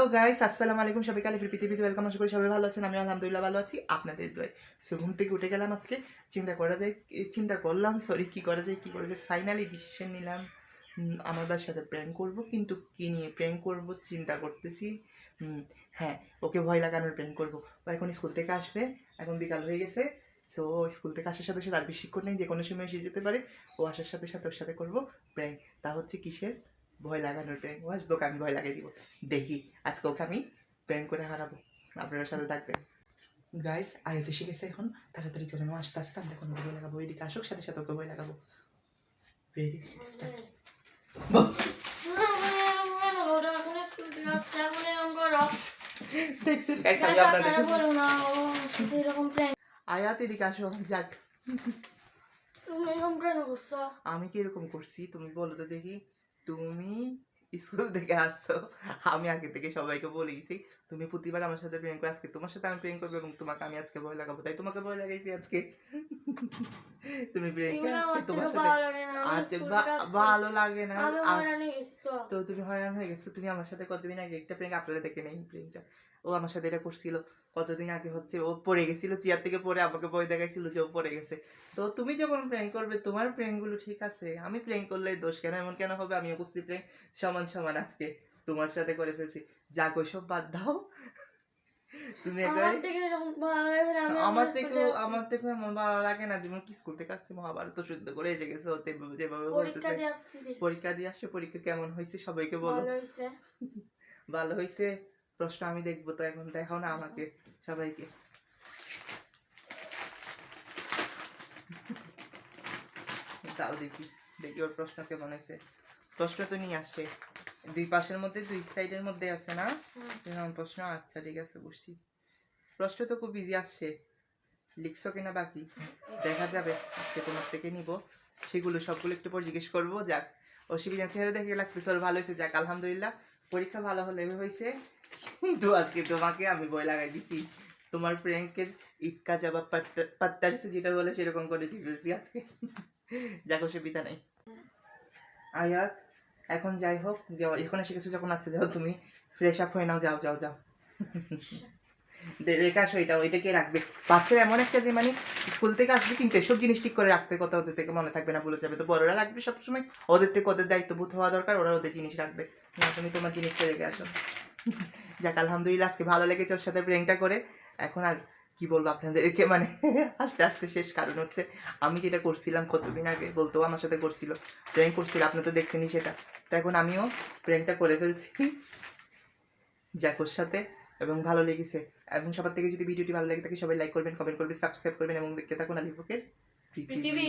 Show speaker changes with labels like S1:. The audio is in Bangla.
S1: হ্যালো গাইস আসসালামু আলাইকুম সবাই কালিফির পৃথিবীতে ওয়েলকাম আশা করি সবাই ভালো আছেন। আমি আলহামদুলিল্লাহ ভালো আছি। আপনাদের দোয়ায় সো ঘুম থেকে উঠে গেলাম আজকে। চিন্তা করা যায়, চিন্তা করলাম সরি কি করা যায়, কি করা যায়। ফাইনালি ডিসিশন নিলাম। আমার বাবার সাথে প্র্যাঙ্ক করব, কিন্তু কি নিয়ে প্র্যাঙ্ক করব, চিন্তা করতেছি। হ্যাঁ ওকে ভয় লাগানোর প্র্যাঙ্ক করব। ও এখন স্কুল থেকে আসবে। এখন বিকাল হয়ে গেছে। সো স্কুল থেকে আসার সাথে সাথে আর বেশিক্ষণ নেই যে কোনো সময় এসে যেতে পারে। ও আসার সাথে সাথে ওর সাথে করব প্র্যাঙ্ক তা হচ্ছে কিসের? ভয় লাগানোর প্র্যাঙ্ক আসবে আমি ভয় লাগিয়ে দিব। দেখি আজকে ওকে আমি প্র্যাঙ্ক করে হারাবো। আপনারা সাথে থাকবেন। গাইস আয়তে শিখেছে এখন। তাড়াতাড়ি চলে নো আস্তে আস্তে আমরা কোনো ভয় লাগাবো। ওইদিকে আসুক সাথে সাথে ওকে ভয় লাগাবো। রেডি স্টার্ট দেখছেন গাইস আমি আপনাদের আয়াত এদিকে আসো যাক। আমি কি এরকম করছি? তুমি বলো তো দেখি। তুমি স্কুল থেকে আসছো আমি আগে থেকে সবাইকে বলে গেছি তুমি প্রতিবার আমার সাথে প্রেম করে আজকে তোমার সাথে আমি প্রেম করব এবং তোমাকে আমি আজকে ভয় লাগাবো তাই তোমাকে ভয় লাগাইছি আজকে। তুমি প্রেম তোমার সাথে আজকে ভালো লাগে না তো তুমি হয়রান হয়ে গেছো। তুমি আমার সাথে কতদিন আগে একটা প্রেম আপনারা দেখে নেই প্রেমটা ও আমার সাথে এটা করছিল। কতদিন আগে হচ্ছে ও পড়ে গেছিল, চেয়ার থেকে পড়ে আমাকে বই দেখাইছিল যে ও পড়ে গেছে। তো তুমি যখন প্রেম করবে, তোমার প্রেমগুলো ঠিক আছে। আমি প্রেম করলে দোষ কেন? এমন কেন হবে? আমিও করছি প্রেম সমান সমান আজকে তোমার সাথে করে ফেলছি। যা ওইসব বাদ দাও। তুমি আমার থেকে আমার থেকে আমার ভালো লাগে না যেমন কি স্কুল থেকে আসছে মহাভারত শুদ্ধ করে এসে গেছে ওতে যেভাবে বলতেছে। পরীক্ষা দিয়ে আসছে পরীক্ষা কেমন হয়েছে সবাইকে বলো। ভালো হয়েছে। প্রশ্ন আমি দেখব তো এখন দেখাও না আমাকে সবাইকে। তাও দেখি দেখি ওর প্রশ্ন কেমন হয়েছে। প্রশ্ন তো নিয়ে আসে। দুই পাশের মধ্যে দুই সাইডের মধ্যে আছে না? প্রশ্ন আচ্ছা ঠিক আছে বুঝছি প্রশ্ন তো খুব ইজি আসছে। লিখছো কিনা বাকি? দেখা যাবে, আজকে তোমার থেকে নিব। সেগুলো সবগুলো একটু পর জিজ্ঞেস করব, যাক। অসুবিধা চেহারা দেখে লাগছে ওর ভালো হয়েছে। যাক, আলহামদুলিল্লাহ, পরীক্ষা ভালো হলে হয়েছে। কিন্তু আজকে তোমাকে আমি বই লাগাই দিছি। তোমার প্র্যাঙ্কের ইটকা জবাব পাত্তা- পাত্তারিসে যেটা বলে সেরকম করে দিয়ে ফেলছি আজকে। যাক, অসুবিধা নেই। আয়াত, এখন যাই হোক, যাও, এখন গেছো যখন আছে, যাও তুমি। ফ্রেশ আপ হয়ে নাও, যাও যাও যাও। রেখে আসো, এটা ওইটা কে রাখবে। বাচ্চারা এমন একটা যে মানে স্কুল থেকে আসবে কিন্তু এসব জিনিস ঠিক করে রাখতে কথা ওদের থেকে মনে থাকবে না, ভুলে যাবে। তো বড়রা রাখবে সবসময় ওদের থেকে ওদের দায়িত্ববোধ হওয়া দরকার, ওরা ওদের জিনিস রাখবে। না, তুমি তোমার জিনিসটা রেখে আসো। যাক, আলহামদুলিল্লাহ, আজকে ভালো লেগেছে ওর সাথে প্রেমটা করে। এখন আর কি বলব আপনাদেরকে মানে আস্তে আস্তে শেষ কারণ হচ্ছে, আমি যেটা করছিলাম কতদিন আগে, বলতো আমার সাথে করছিল, প্রেম করছিল, আপনি তো দেখছেনই সেটা। তো এখন আমিও প্রেমটা করে ফেলছি। যাক, ওর সাথে এবং ভালো লেগেছে। এবং সবার থেকে যদি ভিডিওটি ভালো লাগে থাকে সবাই লাইক করবেন কমেন্ট করবেন সাবস্ক্রাইব করবেন এবং দেখতে থাকুন আলিফুকের পৃথিবী